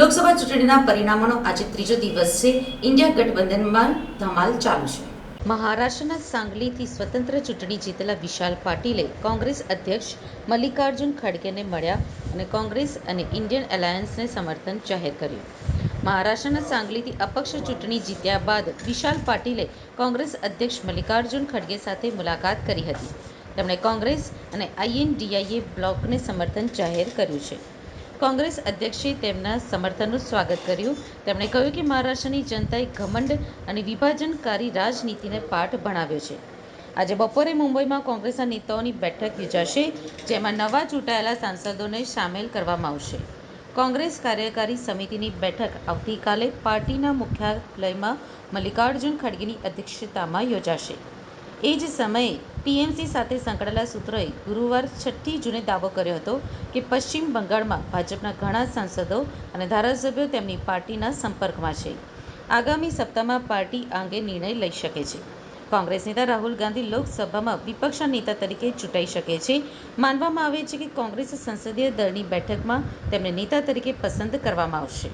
લોકસભા ચૂંટણીના પરિણામોનો આજે ત્રીજો દિવસ છે. ઇન્ડિયા ગઠબંધનમાં ધમાલ ચાલુ છે. મહારાષ્ટ્રના સાંગલીથી સ્વતંત્ર ચૂંટણી જીતેલા વિશાલ પાટીલે કોંગ્રેસ અધ્યક્ષ મલ્લિકાર્જુન ખડગેને મળ્યા અને કોંગ્રેસ અને ઇન્ડિયન એલાયન્સને સમર્થન જાહેર કર્યું. મહારાષ્ટ્રના સાંગલીથી અપક્ષ ચૂંટણી જીત્યા બાદ વિશાલ પાટીલે કોંગ્રેસ અધ્યક્ષ મલ્લિકાર્જુન ખડગે સાથે મુલાકાત કરી હતી. તેમણે કોંગ્રેસ અને આઈએનડીઆઈએ બ્લોકને સમર્થન જાહેર કર્યું છે. કોંગ્રેસ અધ્યક્ષે તેમના સમર્થનનું સ્વાગત કર્યું. તેમણે કહ્યું કે મહારાષ્ટ્રની જનતાએ ઘમંડ અને વિભાજનકારી રાજનીતિને પાઠ ભણાવ્યો છે. આજે બપોરે મુંબઈમાં કોંગ્રેસના નેતાઓની બેઠક યોજાશે, જેમાં નવા ચૂંટાયેલા સાંસદોને સામેલ કરવામાં આવશે. કોંગ્રેસ કાર્યકારી સમિતિની બેઠક આવતીકાલે પાર્ટીના મુખ્યાલયમાં મલ્લિકાર્જુન ખડગેની અધ્યક્ષતામાં યોજાશે. એ જ સમયે ટીએમસી સાથે સંકળાયેલા સૂત્રોએ ગુરુવાર છઠ્ઠી જૂને દાવો કર્યો હતો કે પશ્ચિમ બંગાળમાં ભાજપના ઘણા સાંસદો અને ધારાસભ્યો તેમની પાર્ટીના સંપર્કમાં છે. આગામી સપ્તાહમાં પાર્ટી આ અંગે નિર્ણય લઈ શકે છે. કોંગ્રેસ નેતા રાહુલ ગાંધી લોકસભામાં વિપક્ષના નેતા તરીકે ચૂંટાઈ શકે છે. માનવામાં આવે છે કે કોંગ્રેસ સંસદીય દળની બેઠકમાં તેમને નેતા તરીકે પસંદ કરવામાં આવશે.